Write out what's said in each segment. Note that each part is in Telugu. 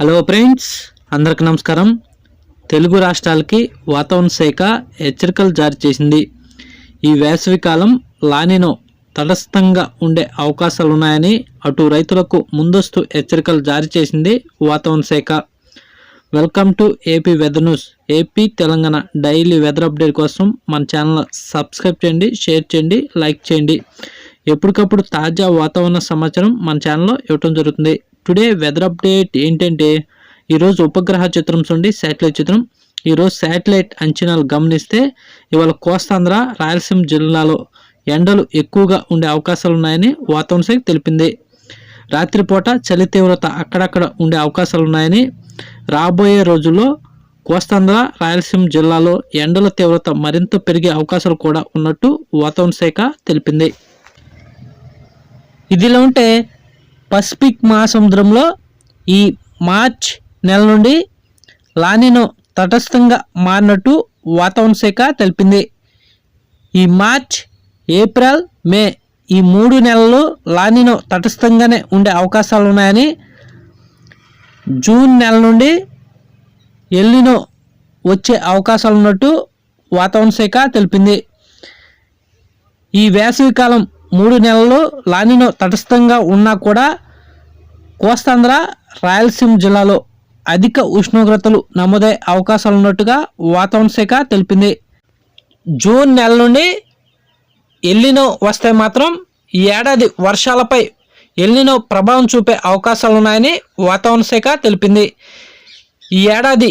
హలో ఫ్రెండ్స్ అందరికి నమస్కారం. తెలుగు రాష్ట్రాలకి వాతావరణ శాఖ హెచ్చరికలు జారీ చేసింది. ఈ వేసవి కాలం లానినో తటస్థంగా ఉండే అవకాశాలు ఉన్నాయని అటు రైతులకు ముందస్తు హెచ్చరికలు జారీ చేసింది వాతావరణ శాఖ. Welcome to AP weather news AP Telangana daily weather update కోసం మన ఛానల్ సబ్స్క్రైబ్ చేయండి షేర్ చేయండి లైక్ చేయండి. ఎప్పటికప్పుడు తాజా వాతావరణ సమాచారం మన ఛానల్లో ఇవ్వటం జరుగుతుంది. టుడే వెదర్ అప్డేట్ ఏంటంటే ఈరోజు ఉపగ్రహ చిత్రం చూడండి శాటిలైట్ చిత్రం. ఈరోజు శాటిలైట్ అంచనాలు గమనిస్తే ఇవాళ కోస్తాంధ్ర రాయలసీమ జిల్లాలో ఎండలు ఎక్కువగా ఉండే అవకాశాలు ఉన్నాయని వాతావరణ శాఖ తెలిపింది. రాత్రిపూట చలి తీవ్రత అక్కడక్కడ ఉండే అవకాశాలు ఉన్నాయని రాబోయే రోజుల్లో కోస్తాంధ్ర రాయలసీమ జిల్లాలో ఎండల తీవ్రత మరింత పెరిగే అవకాశాలు కూడా ఉన్నట్టు వాతావరణ శాఖ తెలిపింది. ఇదిలా ఉంటే పసిఫిక్ మహాసముద్రంలో ఈ మార్చ్ నెల నుండి లానినో తటస్థంగా మారినట్టు వాతావరణ శాఖ తెలిపింది. ఈ మార్చ్ ఏప్రిల్ మే ఈ మూడు నెలలు లానినో తటస్థంగానే ఉండే అవకాశాలు ఉన్నాయని జూన్ నెల నుండి ఎల్లినో వచ్చే అవకాశాలు ఉన్నట్టు వాతావరణ శాఖ తెలిపింది. ఈ వేసవికాలం మూడు నెలలు లానినో తటస్థంగా ఉన్నా కూడా కోస్తాంధ్ర రాయలసీమ జిల్లాలో అధిక ఉష్ణోగ్రతలు నమోదయ్యే అవకాశాలు ఉన్నట్టుగా వాతావరణ శాఖ తెలిపింది. జూన్ నెల నుండి ఎల్లినో వస్తే మాత్రం ఈ ఏడాది వర్షాలపై ఎల్లినో ప్రభావం చూపే అవకాశాలు ఉన్నాయని వాతావరణ శాఖ తెలిపింది. ఈ ఏడాది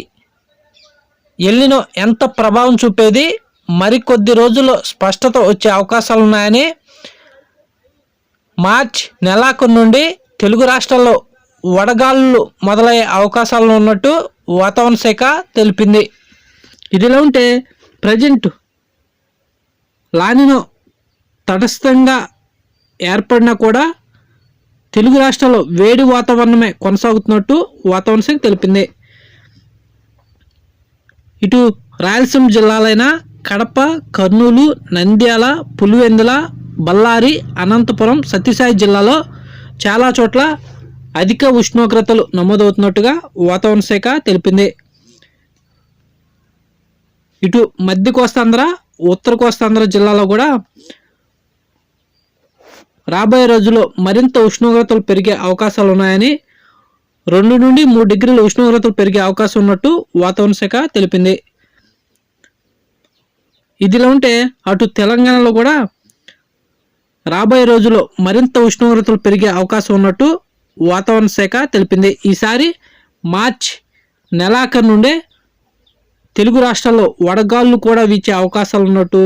ఎల్లినో ఎంత ప్రభావం చూపేది మరికొద్ది రోజుల్లో స్పష్టత వచ్చే అవకాశాలు ఉన్నాయని మార్చ్ నెలాఖరు నుండి తెలుగు రాష్ట్రాల్లో వడగాళ్ళు మొదలయ్యే అవకాశాలు ఉన్నట్టు వాతావరణ శాఖ తెలిపింది. ఇదిలా ఉంటే ప్రజెంట్ లానినో తటస్థంగా ఏర్పడినా కూడా తెలుగు రాష్ట్రాల్లో వేడి వాతావరణమే కొనసాగుతున్నట్టు వాతావరణ శాఖ తెలిపింది. ఇటు రాయలసీమ జిల్లాలైన కడప కర్నూలు నంద్యాల పులివెందుల బళ్ళారి అనంతపురం సత్యసాయి జిల్లాలో చాలా చోట్ల అధిక ఉష్ణోగ్రతలు నమోదవుతున్నట్టుగా వాతావరణ శాఖ తెలిపింది. ఇటు మధ్య కోస్తాంధ్ర ఉత్తర కోస్తాంధ్ర జిల్లాలో కూడా రాబోయే రోజుల్లో మరింత ఉష్ణోగ్రతలు పెరిగే అవకాశాలు ఉన్నాయని రెండు నుండి మూడు డిగ్రీల ఉష్ణోగ్రతలు పెరిగే అవకాశం ఉన్నట్టు వాతావరణ శాఖ తెలిపింది. ఇదిలా ఉంటే అటు తెలంగాణలో కూడా రాబోయే రోజుల్లో మరింత ఉష్ణోగ్రతలు పెరిగే అవకాశం ఉన్నట్టు వాతావరణ శాఖ తెలిపింది. ఈసారి మార్చ్ నెలాఖరు నుండే తెలుగు రాష్ట్రాల్లో వడగాళ్ళు కూడా వీచే అవకాశాలు ఉన్నట్టు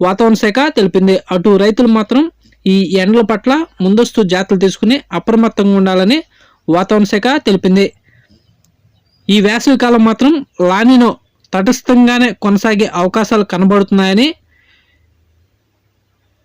వాతావరణ శాఖ తెలిపింది. అటు రైతులు మాత్రం ఈ ఎండల పట్ల ముందస్తు జాగ్రత్తలు తీసుకుని అప్రమత్తంగా ఉండాలని వాతావరణ శాఖ తెలిపింది. ఈ వేసవి కాలం మాత్రం లానినో తటస్థంగానే కొనసాగే అవకాశాలు కనబడుతున్నాయని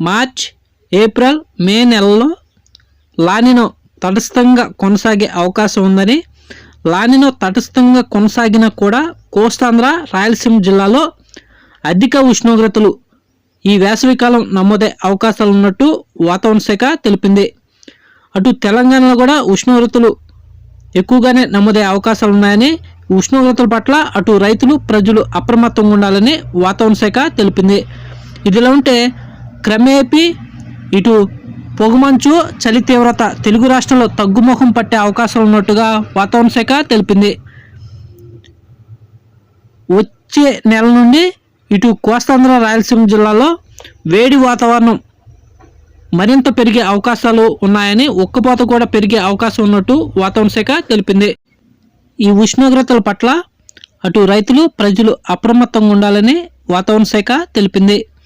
మార్చ్ ఏప్రిల్ మే నెలలో లానినో తటస్థంగా కొనసాగే అవకాశం ఉందని లానినో తటస్థంగా కొనసాగినా కూడా కోస్తాంధ్ర రాయలసీమ జిల్లాలో అధిక ఉష్ణోగ్రతలు ఈ వేసవికాలం నమోదే అవకాశాలు ఉన్నట్టు వాతావరణ శాఖ తెలిపింది. అటు తెలంగాణలో కూడా ఉష్ణోగ్రతలు ఎక్కువగానే నమోదే అవకాశాలు ఉన్నాయని ఉష్ణోగ్రతల పట్ల అటు రైతులు ప్రజలు అప్రమత్తంగా ఉండాలని వాతావరణ శాఖ తెలిపింది. ఇదిలా ఉంటే క్రమేపీ ఇటు పొగమంచు చలి తీవ్రత తెలుగు రాష్ట్రంలో తగ్గుముఖం పట్టే అవకాశాలు ఉన్నట్టుగా వాతావరణ శాఖ తెలిపింది. వచ్చే నెల నుండి ఇటు కోస్తాంధ్ర రాయలసీమ జిల్లాలో వేడి వాతావరణం మరింత పెరిగే అవకాశాలు ఉన్నాయని ఉక్కపోత కూడా పెరిగే అవకాశం ఉన్నట్టు వాతావరణ శాఖ తెలిపింది. ఈ ఉష్ణోగ్రతల పట్ల అటు రైతులు ప్రజలు అప్రమత్తంగా ఉండాలని వాతావరణ శాఖ తెలిపింది.